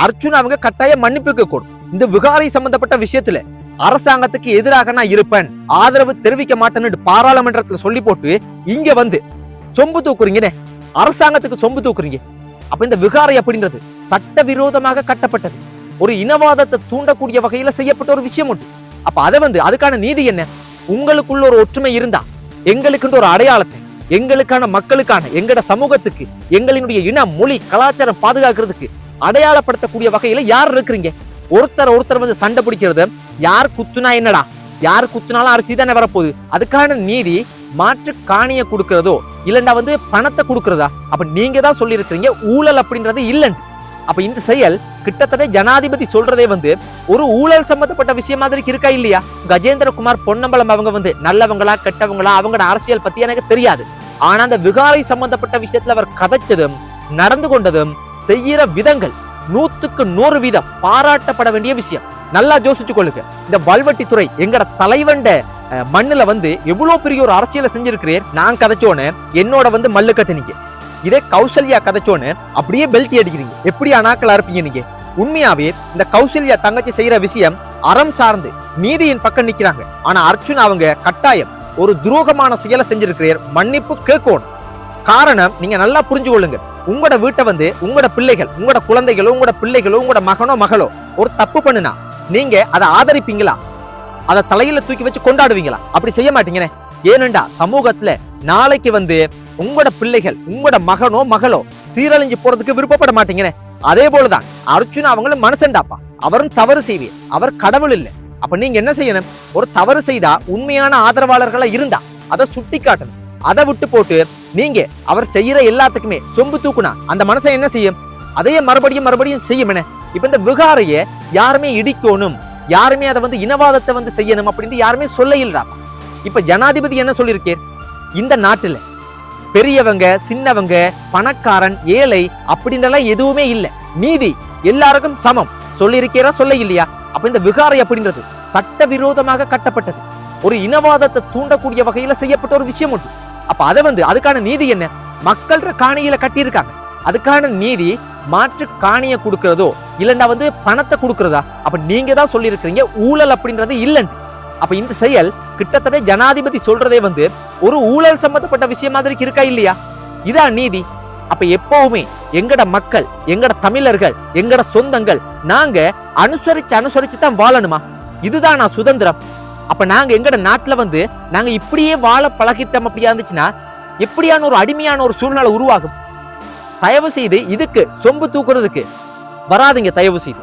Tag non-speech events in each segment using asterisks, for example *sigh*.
அர்ஜுன் அவங்க கட்டாயம் மன்னிப்பு கேட்கணும் இந்த விகாரை சம்பந்தப்பட்ட விஷயத்துல அரசாங்கத்துக்கு எதிராக நான் இருப்பேன். ஆதரவு தெரிவிக்க மாட்டேன்னு பாராளுமன்றத்துல சொல்லி போட்டு இங்க வந்து சொம்பு தூக்குறீங்கனே. அரசாங்கத்துக்கு சொம்பு தூக்குறீங்க. அப்ப இந்த விகாரை அப்படின்றது சட்டவிரோதமாக கட்டப்பட்டது. ஒரு இனவாதத்தை தூண்டக்கூடிய வகையில செய்யப்பட்ட ஒரு விஷயம் உண்டு. அப்ப அதை வந்து அதுக்கான நீதி என்ன? உங்களுக்குள்ள ஒரு ஒற்றுமை இருந்தா எங்களுக்குன்ற ஒரு அடையாளத்தை எங்களுக்கான மக்களுக்கான எங்கட சமூகத்துக்கு எங்களினுடைய இன மொழி கலாச்சாரம் பாதுகாக்கிறதுக்கு அடையாளப்படுத்தக்கூடிய வகையில யார் இருக்கிறீங்க? ஒருத்தர் ஒருத்தர் வந்து சண்டை பிடிக்கிறது யார் குத்துனா என்னடா? யார் குத்துனாலும் அரிசி தானே வரப்போகுது. அதுக்கான நீதி மாற்று காணிய கொடுக்கறதோ இல்லைண்டா வந்து பணத்தை கொடுக்கறதா? அப்ப நீங்க தான் சொல்லியிருக்கிறீங்க ஊழல் அப்படின்றது இல்லைன்னு. அப்ப இந்த செயல் கிட்டத்தட்ட ஜனாதிபதி சொல்றதே வந்து ஒரு ஊழல் சம்பந்தப்பட்ட விஷயம் மாதிரி இருக்கா இல்லையா? கஜேந்திரகுமார் பொன்னம்பலம் அவங்க வந்து நல்லவங்களா கெட்டவங்களா அவங்களோட அரசியல் பத்தி எனக்கு தெரியாது. ஆனா அந்த விகாரை சம்பந்தப்பட்ட விஷயத்துல அவர் கதைச்சதும் நடந்து கொண்டதும் செய்யற விதங்கள் நூத்துக்கு நூறு வீதம் பாராட்டப்பட வேண்டிய விஷயம். நல்லா யோசிச்சு கொள்ளுங்க. இந்த வல்வெட்டித்துறை எங்கட தலைவண்ட மண்ணுல வந்து எவ்வளவு பெரிய ஒரு அரசியலை செஞ்சிருக்கிறேன் நான் கதைச்சோன்னு என்னோட வந்து மல்லு கட்டுனீங்க. இதே கௌசல்யா கதைச்சோன்னு அப்படியே பெல்ட்டி அடிக்கிறீங்க எப்படி அனாக்களா இருப்பீங்க நீங்க? உண்மையாவே இந்த கௌசல்யா தங்கச்சி செய்யற விஷயம் அறம் சார்ந்து நீதியின் பக்கம் நிக்கிறாங்க. ஆனா அர்ஜுன் அவங்க கட்டாயம் ஒரு துரோகமான செயலை செஞ்சிருக்கிறீர். மன்னிப்பு கேட்கணும். காரணம் நீங்க நல்லா புரிஞ்சு கொள்ளுங்க உங்களோட வீட்டை வந்து உங்களோட பிள்ளைகள் உங்களோட குழந்தைகளோ உங்களோட பிள்ளைகளோ உங்களோட மகனோ மகளோ ஒரு தப்பு பண்ணுனா நீங்க அதை ஆதரிப்பீங்களா? அதை தலையில தூக்கி வச்சு கொண்டாடுவீங்களா? அப்படி செய்ய மாட்டீங்கனே ஏனெண்டா சமூகத்துல நாளைக்கு வந்து உங்களோட பிள்ளைகள் உங்களோட மகனோ மகளோ சீரழிஞ்சு போறதுக்கு விருப்பப்பட மாட்டீங்கனே அதே போலதான் அர்ஜுன் அவங்களும் மனசண்டாப்பா அவரும் தவறு செய்வீர் அவர் கடவுள் இல்லை. அப்ப நீங்க என்ன செய்யணும்? ஒரு தவறு செய்தா உண்மையான ஆதரவாளர்களா இருந்தா அதை சுட்டி காட்டணும் அதை விட்டு போட்டு நீங்க அவர் செய்யற எல்லாத்துக்குமே சொம்பு தூக்குனா அந்த மனசை என்ன செய்யும்? அதையே மறுபடியும் மறுபடியும் செய்யும் என்ன? இப்ப இந்த விகாரைய யாருமே இடிக்கணும் யாருமே அதை வந்து இனவாதத்தை வந்து செய்யணும் அப்படின்னு யாருமே சொல்ல இல்லடா. இப்ப ஜனாதிபதி என்ன சொல்லியிருக்கேன் இந்த நாட்டுல பெரியவங்க சின்னவங்க பணக்காரன் ஏழை அப்படின்றலாம் எதுவுமே இல்ல. நீதி எல்லாருக்கும் சமம். சொல்லியிருக்கிறா சொல்ல இல்லையா? அப்ப இந்த விகாரை அப்படின்றது சட்டவிரோதமாக கட்டப்பட்டது. ஒரு இனவாதத்தை தூண்டக்கூடிய வகையில செய்யப்பட்ட ஒரு விஷயம் உண்டு அப்ப அதை வந்து அதுக்கான நீதி என்ன? மக்கள்ற காணியில கட்டியிருக்காங்க. அதுக்கான நீதி மாற்று காணிய கொடுக்கறதோ இல்லைன்னா வந்து பணத்தை கொடுக்கறதா? அப்ப நீங்க தான் சொல்லியிருக்கிறீங்க ஊழல் அப்படின்றது இல்லைன்னு. அப்ப இந்த செயல் கிட்டத்தட்ட ஜனாதிபதி சொல்றதே வந்து ஒரு ஊழல் சம்பந்தப்பட்ட விஷயம் மாதிரி இருக்கா இல்லையா? இதான் நீதி. அப்ப எப்பவுமே எங்கட மக்கள் எங்கட தமிழர்கள் எங்கட சொந்தங்கள் நாங்க அனுசரிச்சு அனுசரிச்சு தான் வாழணுமா? இதுதான் நான் சுதந்திரம். அப்ப நாங்க எங்கட நாட்டுல வந்து நாங்க இப்படியே வாழ பழகிட்டோம் அப்படியா இருந்துச்சுன்னா எப்படியான ஒரு அடிமையான ஒரு சூழ்நிலை உருவாகும்? தயவு செய்து இதுக்கு சொம்பு தூக்குறதுக்கு வராதுங்க தயவு செய்து.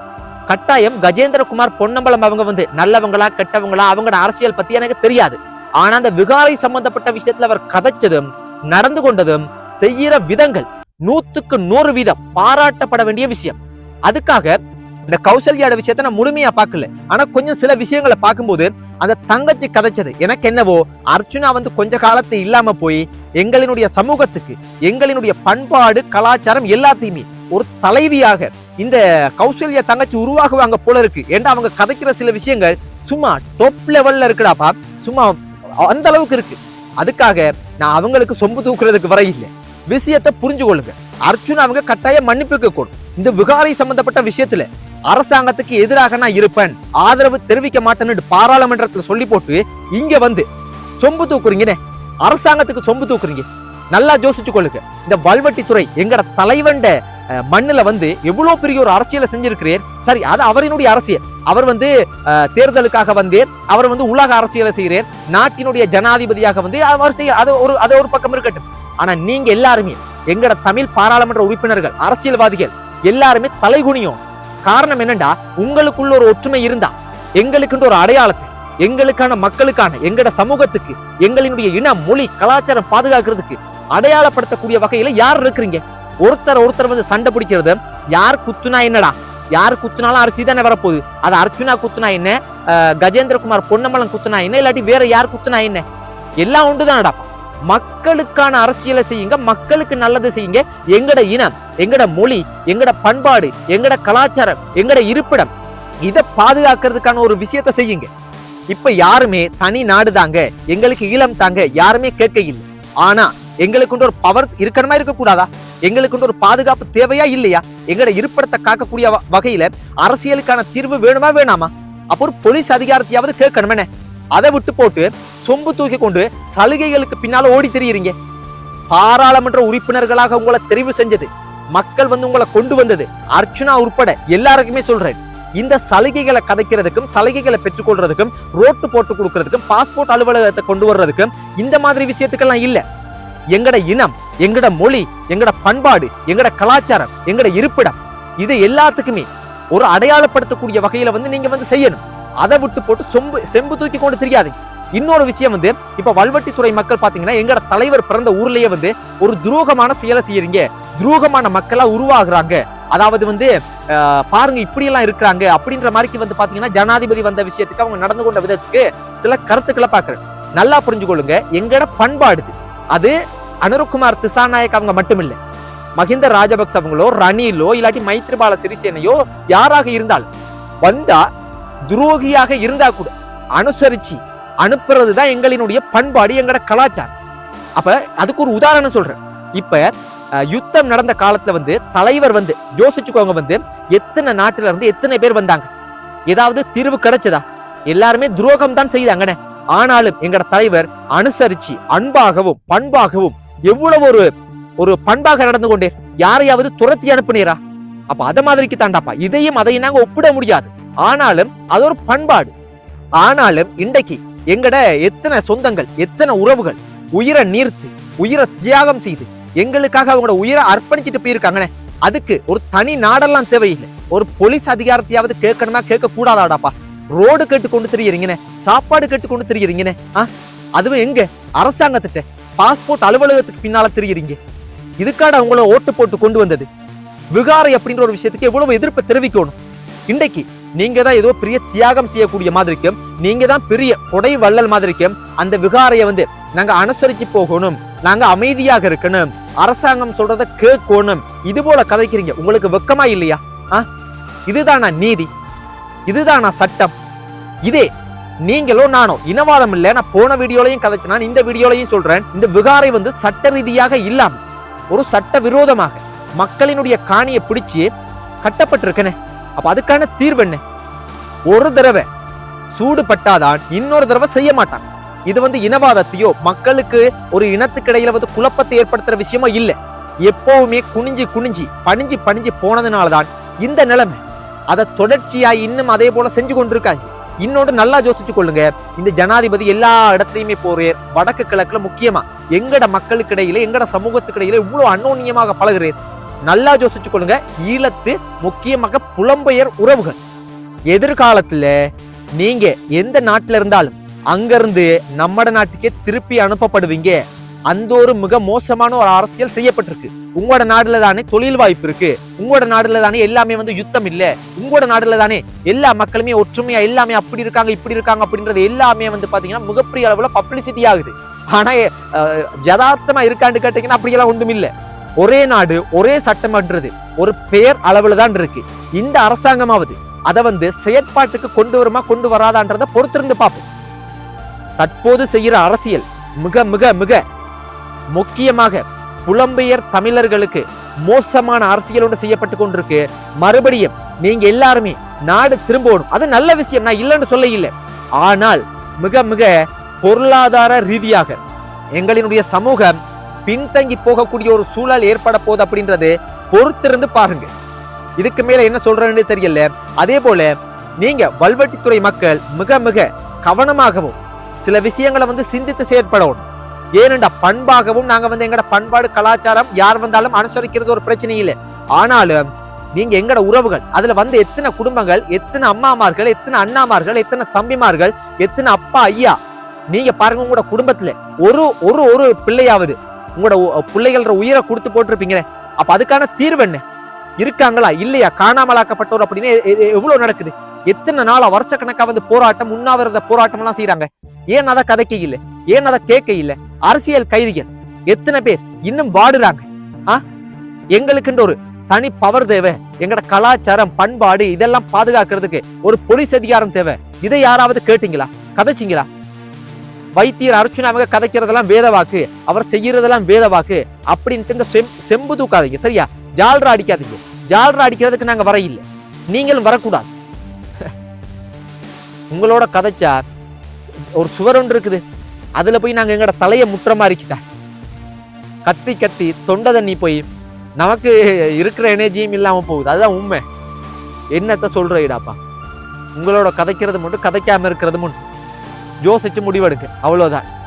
கட்டாயம் கஜேந்திரகுமார் பொன்னம்பலம் அவங்க வந்து நல்லவங்களா கெட்டவங்களா அவங்களோட அரசியல் பத்தி எனக்கு தெரியாது. ஆனா அந்த விகாரை சம்பந்தப்பட்ட விஷயத்துல அவர் கதைச்சதும் நடந்து கொண்டதும் செய்யற விதங்கள் நூத்துக்கு நூறு வீதம் பாராட்டப்பட வேண்டிய விஷயம். அதுக்காக இந்த கௌசல்யாட விஷயத்த நான் முழுமையா பார்க்கல. ஆனா கொஞ்சம் சில விஷயங்களை பார்க்கும்போது அந்த தங்கச்சி கதைச்சது. எனக்கு என்னவோ அர்ச்சுனா வந்து கொஞ்ச காலத்து இல்லாம போய் எங்களினுடைய சமூகத்துக்கு எங்களினுடைய பண்பாடு கலாச்சாரம் எல்லாத்தையுமே ஒரு தலைவியாக இந்த கௌசல்யா தங்கச்சி உருவாகுவாங்க போல இருக்கு. ஏன்டா அவங்க கதைக்கிற சில விஷயங்கள் சும்மா டாப் லெவல்ல இருக்குடாப்பா? சும்மா அந்த அளவுக்கு இருக்கு. அதுக்காக நான் அவங்களுக்கு சொம்பு தூக்குறதுக்கு வர இல்லை. விஷயத்தை புரிஞ்சு கொள்ளுங்க அர்ச்சுனா அவங்க கட்டாயம் மன்னிப்பு கேட்கணும் இந்த விகாரை சம்பந்தப்பட்ட விஷயத்துல அரசாங்கத்துக்கு எதிராக நான் இருப்பேன். ஆதரவு தெரிவிக்க மாட்டேன்னு பாராளுமன்றத்தில் சொல்லி போட்டு இங்க வந்து சொம்பு தூக்குறீங்கனே. அரசாங்கத்துக்கு சொம்பு தூக்குறீங்க. நல்லா யோசிச்சு கொள்ளுங்க. இந்த வல்வெட்டித்துறை எங்கட தலைவண்ட மண்ணில் மண்ணுல வந்து எவ்வளவு பெரிய ஒரு அரசியலை செஞ்சிருக்கிறேன் சரி அது அவரினுடைய அரசியல். அவர் வந்து தேர்தலுக்காக வந்தேன் அவர் வந்து உலக அரசியலை செய்கிறேன் நாட்டினுடைய ஜனாதிபதியாக வந்து அவர் செய்ய அது ஒரு அது ஒரு பக்கம் இருக்கட்டும். ஆனா நீங்க எல்லாருமே எங்கட தமிழ் பாராளுமன்ற உறுப்பினர்கள் அரசியல்வாதிகள் எல்லாருமே தலைகுனியும். காரணம் என்னண்டா? உங்களுக்குள்ள ஒரு ஒற்றுமை இருந்தா எங்களுக்குன்ற ஒரு அடையாளத்தை எங்களுக்கான மக்களுக்கான எங்கட சமூகத்துக்கு எங்களினுடைய இன மொழி கலாச்சாரம் பாதுகாக்கிறதுக்கு அடையாளப்படுத்தக்கூடிய வகையில யார் இருக்கிறீங்க? ஒருத்தர் ஒருத்தர் வந்து சண்டை பிடிக்கிறது யார் குத்துனா என்னடா? யார் குத்துனாலும் அரிசி தானே வரப்போகுது. அது அர்ச்சுனா குத்துனா என்ன? அஹ், கஜேந்திரகுமார் பொன்னமலன் குத்துனா என்ன? இல்லாட்டி வேற யார் குத்துனா என்ன? எல்லாம் உண்டுதானடா மக்களுக்கான அரசியலை செய்யுங்க மக்களுக்கு நல்லது செய்யுங்க. எங்கட இனம் எங்கட மொழி எங்கட பண்பாடு எங்கட கலாச்சாரம் எங்கட இருப்பிடம் இதை பாதுகாக்கிறதுக்கான ஒரு விஷயத்தை செய்யுங்க. இப்ப யாருமே தனி நாடு தாங்க எங்களுக்கு ஈழம் தாங்க யாருமே கேட்க இல்லை ஆனா எங்களுக்கு ஒரு பவர் இருக்கணுமா இருக்கக்கூடாதா? எங்களுக்கு ஒரு பாதுகாப்பு தேவையா இல்லையா? எங்கட இருப்பிடத்தை காக்கக்கூடிய வ- வகையில அரசியலுக்கான தீர்வு வேணுமா வேணாமா? அப்போ ஒரு போலீஸ் அதிகாரத்தையாவது கேட்கணுமே அதை விட்டு போட்டு சொம்பு தூக்கி கொண்டு சலுகைகளுக்கு பின்னால ஓடி தெரியுறீங்க. பாராளுமன்ற உறுப்பினர்களாக உங்களை தெரிவு செஞ்சது. மக்கள் வந்து உங்களை கொண்டு வந்தது. அர்ச்சுனா உட்பட எல்லாருக்குமே சொல்றேன். இந்த சலுகைகளை கதைக்கிறதுக்கும் சலுகைகளை பெற்றுக்கொள்றதுக்கும் ரோட்டு போட்டு கொடுக்கறதுக்கும் பாஸ்போர்ட் அலுவலகத்தை கொண்டு வர்றதுக்கும் இந்த மாதிரி விஷயத்துக்கெல்லாம் இல்ல. எங்கட இனம் எங்கட மொழி எங்கட பண்பாடு எங்கட கலாச்சாரம் எங்கட இருப்பிடம் இது எல்லாத்துக்குமே ஒரு அடையாளப்படுத்தக்கூடிய வகையில வந்து நீங்க வந்து செய்யணும். அதை விட்டு போட்டு சொம்பு செம்பு தூக்கி கொண்டு தெரியாது இன்னொரு விஷயம் வந்து இப்ப வல்வட்டித்துறை மக்கள் பாத்தீங்கன்னா எங்கட தலைவர் பிறந்த ஊர்லயே வந்து ஒரு துரோகமான செயலை செய்யறீங்க. துரோகமான மக்களா உருவாகுறாங்க. அதாவது வந்து பாருங்க இப்படி எல்லாம் இருக்கிறாங்க. அப்படின்ற மாதிரிக்கு வந்து பாத்தீங்கன்னா ஜனாதிபதி வந்த விஷயத்துக்கு அவங்க நடந்து கொண்ட விதத்துக்கு சில கருத்துக்களை பாக்குறேன் நல்லா புரிஞ்சுக்கொள்ளுங்க. எங்கட பண்பாடு அது அனுருக்குமார் திசாநாயக் அவங்க மட்டுமில்லை. மஹிந்த ராஜபக்ச அவங்களோ ரணிலோ இல்லாட்டி மைத்ரிபால சிறிசேனையோ யாராக இருந்தாலும் வந்தா துரோகியாக இருந்தா கூட அனுசரிச்சு அனுப்புறது தான் எங்களினுடைய பண்பாடு எங்களோட கலாச்சாரம். அப்ப அதுக்கு ஒரு உதாரணம் சொல்றேன். இப்ப யுத்தம் நடந்த காலத்துல வந்து தலைவர் வந்து யோசிச்சுக்கோங்க வந்து எத்தனை நாட்டுல இருந்து எத்தனை பேர் வந்தாங்க? ஏதாவது தீர்வு கிடைச்சதா? எல்லாருமே துரோகம் தான் செய்தாங்கண்ணே. ஆனாலும் எங்கட தலைவர் அனுசரிச்சு அன்பாகவும் பண்பாகவும் எவ்வளவு ஒரு ஒரு பண்பாக நடந்து கொண்டே யாரையாவது துரத்தி அனுப்புனீரா? அப்ப அத மாதிரிக்கு தாண்டாப்பா. இதையும் அதையும் நாங்க ஒப்பிட முடியாது. ஆனாலும் அது ஒரு பண்பாடு. ஆனாலும் இன்றைக்கு எங்கட எத்தனை சொந்தங்கள் எத்தனை உறவுகள் உயிரை நீர்த்து உயிரை தியாகம் செய்து எங்களுக்காக அவங்களோட உயிரை அர்ப்பணிச்சுட்டு போயிருக்காங்கண்ணே அதுக்கு ஒரு தனி நாடெல்லாம் தேவையில்லை. ஒரு போலீஸ் அதிகாரத்தையாவது கேட்கணுமா கேட்க கூடாதாடாப்பா ரோடு கேட்டு கொண்டு திரியுறீங்கண்ணே சாப்பாடு கேட்டு கொண்டு திரியுறீங்கண்ணே ஆ? அதுவும் எங்க? அரசாங்கத்திட்ட பாஸ்போர்ட் அலுவலகத்துக்கு பின்னால தெரியுறீங்க. இதுக்காட அவங்கள ஓட்டு போட்டு கொண்டு வந்தது. விகாரை அப்படின்ற ஒரு விஷயத்துக்கு எவ்வளவு எதிர்ப்பு தெரிவிக்கணும். இன்றைக்கு நீங்க தான் ஏதோ பெரிய தியாகம் செய்யக்கூடிய மாதிரிக்கும் நீங்க தான் பெரிய கொடை வள்ளல் மாதிரிக்கும் அந்த விகாரையை வந்து நாங்க அனுசரிச்சு போகணும். நாங்க அமைதியாக இருக்கணும். அரசாங்கம் சொல்றத கேட்கணும். இது போல கதைக்கிறீங்க. உங்களுக்கு வெக்கமா இல்லையா? ஆ? இதுதானா நீதி? இதுதானா சட்டம்? இதே நீங்களோ நானோ இனவாதம் இல்ல நான் போன வீடியோலையும் கதைச்சு நான் இந்த வீடியோலையும் சொல்றேன். இந்த விகாரை வந்து சட்ட ரீதியாக இல்லாம ஒரு சட்ட விரோதமாக மக்களினுடைய காணியை பிடிச்சு கட்டப்பட்டிருக்கனே. அப்ப அதுக்கான தீர்வு என்ன? ஒரு தடவை சூடு பட்டாதான் இன்னொரு தடவை செய்ய மாட்டான். இது வந்து இனவாதத்தையோ மக்களுக்கு ஒரு இனத்துக்கிடையில வந்து குழப்பத்தை ஏற்படுத்துற விஷயமோ இல்ல. எப்பவுமே குனிஞ்சு குனிஞ்சு பணிஞ்சு பணிஞ்சு போனதுனாலதான் இந்த நிலைமை. அதை தொடர்ச்சியா இன்னும் அதே போல செஞ்சு கொண்டிருக்காங்க. இன்னொன்று நல்லா யோசிச்சு கொள்ளுங்க. இந்த ஜனாதிபதி எல்லா இடத்துலையுமே போறே வடக்கு கிழக்குல முக்கியமா. எங்கட மக்களுக்கு இடையில எங்கட சமூகத்துக்கு இடையில இவ்வளவு அன்னோன்யமாக பழகிறேன். நல்லா யோசிச்சு கொள்ளுங்க. ஈழத்து முக்கியமாக புலம்பெயர் உறவுகள். எதிர்காலத்துல நீங்க எந்த நாட்டில் இருந்தாலும் அங்கிருந்து நம்மட நாட்டுக்கே திருப்பி அனுப்பப்படுவீங்க. அந்த ஒரு மிக மோசமான ஒரு அரசியல் செய்யப்பட்டிருக்கு. உங்களோட நாடுல தானே தொழில் வாய்ப்பு இருக்கு. உங்களோட நாடுல தானே எல்லாமே வந்து யுத்தம் இல்ல. உங்களோட நாடுல தானே எல்லா மக்களுமே ஒற்றுமையா எல்லாமே அப்படி இருக்காங்க இப்படி இருக்காங்க அப்படின்றது எல்லாமே வந்து பாத்தீங்கன்னா மிகப்பெரிய அளவுல பப்ளிசிட்டி ஆகுது. ஆனா ஜதார்த்தமா இருக்கான்னு கேட்டீங்கன்னா அப்படியெல்லாம் ஒன்றும் இல்லை. ஒரே நாடு ஒரே சட்டம்ன்றது ஒரு பெயர் அளவுல தான் இருக்கு. இந்த அரசாங்கமாவது அதை வந்து செயற்பாட்டுக்கு கொண்டு வருமா கொண்டு வராதான்றத பொறுத்திருந்து பார்ப்போம். தற்போது செய்யற அரசியல் மிக மிக மிக முக்கியமாக புலம்பெயர் தமிழர்களுக்கு மோசமான அரசியல் ஒன்று செய்யப்பட்டு கொண்டிருக்கு. மறுபடியும் நீங்க எல்லாருமே நாடு திரும்பணும். அது நல்ல விஷயம் நான் இல்லைன்னு சொல்ல இல்லை ஆனால் மிக மிக பொருளாதார ரீதியாக எங்களினுடைய சமூகம் பின்தங்கி போகக்கூடிய ஒரு சூழல் ஏற்பட போகுது அப்படின்றது பொறுத்திருந்து பாருங்க. இதுக்கு மேல என்ன சொல்றேன்னு தெரியல. அதே போல நீங்க வல்வெட்டித்துறை மக்கள் மிக மிக கவனமாகவும் சில விஷயங்களை வந்து சிந்தித்து செயற்படணும். ஏனென்றா பண்பாகவும் நாங்க வந்து எங்கட பண்பாடு கலாச்சாரம் யார் வந்தாலும் அனுசரிக்கிறது ஒரு பிரச்சனை இல்லை. ஆனாலும் நீங்க எங்கட உறவுகள் அதுல வந்து எத்தனை குடும்பங்கள் எத்தனை அம்மாமார்கள் எத்தனை அண்ணாமார்கள் எத்தனை தம்பிமார்கள் எத்தனை அப்பா ஐயா நீங்க பாருங்க உங்களோட குடும்பத்துல ஒரு ஒரு ஒரு பிள்ளையாவது உங்களோட பிள்ளைகள உயிரை கொடுத்து போட்டிருப்பீங்களே அப்ப அதுக்கான தீர்வு என்ன? இருக்காங்களா? இல்லையா? காணாமலாக்கப்பட்டோர் அப்படின்னு எவ்வளவு நடக்குது? எத்தனை நாளா வருஷக்கணக்கா வந்து போராட்டம் உண்ணாவிரத போராட்டம் எல்லாம் செய்யறாங்க ஏன் அதை கதைக்க இல்ல ஏன் அதை கேட்க இல்ல அரசியல் கைதிகள் எத்தனை பேர் இன்னும் வாடுறாங்க? ஆ? எங்களுக்குன்ற ஒரு தனி பவர் தேவை. எங்கட கலாச்சாரம் பண்பாடு இதெல்லாம் பாதுகாக்கிறதுக்கு ஒரு போலீஸ் அதிகாரம் தேவை. இதை யாராவது கேட்டீங்களா? கதைச்சிங்களா? வைத்தியர் அர்ச்சுனா அவங்க கதைக்கிறதெல்லாம் வேத வாக்கு அவர் செய்யறதெல்லாம் வேத வாக்கு அப்படின்ட்டு இந்த செம் செம்பு தூக்காதீங்க சரியா? ஜால்ரா அடிக்காதீங்க. ஜால்ரா அடிக்கிறதுக்கு நாங்க வர இல்லை. நீங்களும் வரக்கூடாது. *laughs* உங்களோட கதைச்சா ஒரு சுவர் ஒன்று இருக்குது. அதுல போய் நாங்க எங்கட தலைய முட்டுற மாதிரி கத்தி கத்தி தொண்டை தண்ணி போய் நமக்கு இருக்கிற எனர்ஜியும் இல்லாம போகுது. அதுதான் உண்மை. என்னத்த சொல்றீடாப்பா உங்களோட கதைக்கிறது மட்டும் கதைக்காம இருக்கிறது மட்டும். யோசிச்சு முடிவெடுக்கு. அவ்வளவுதான்.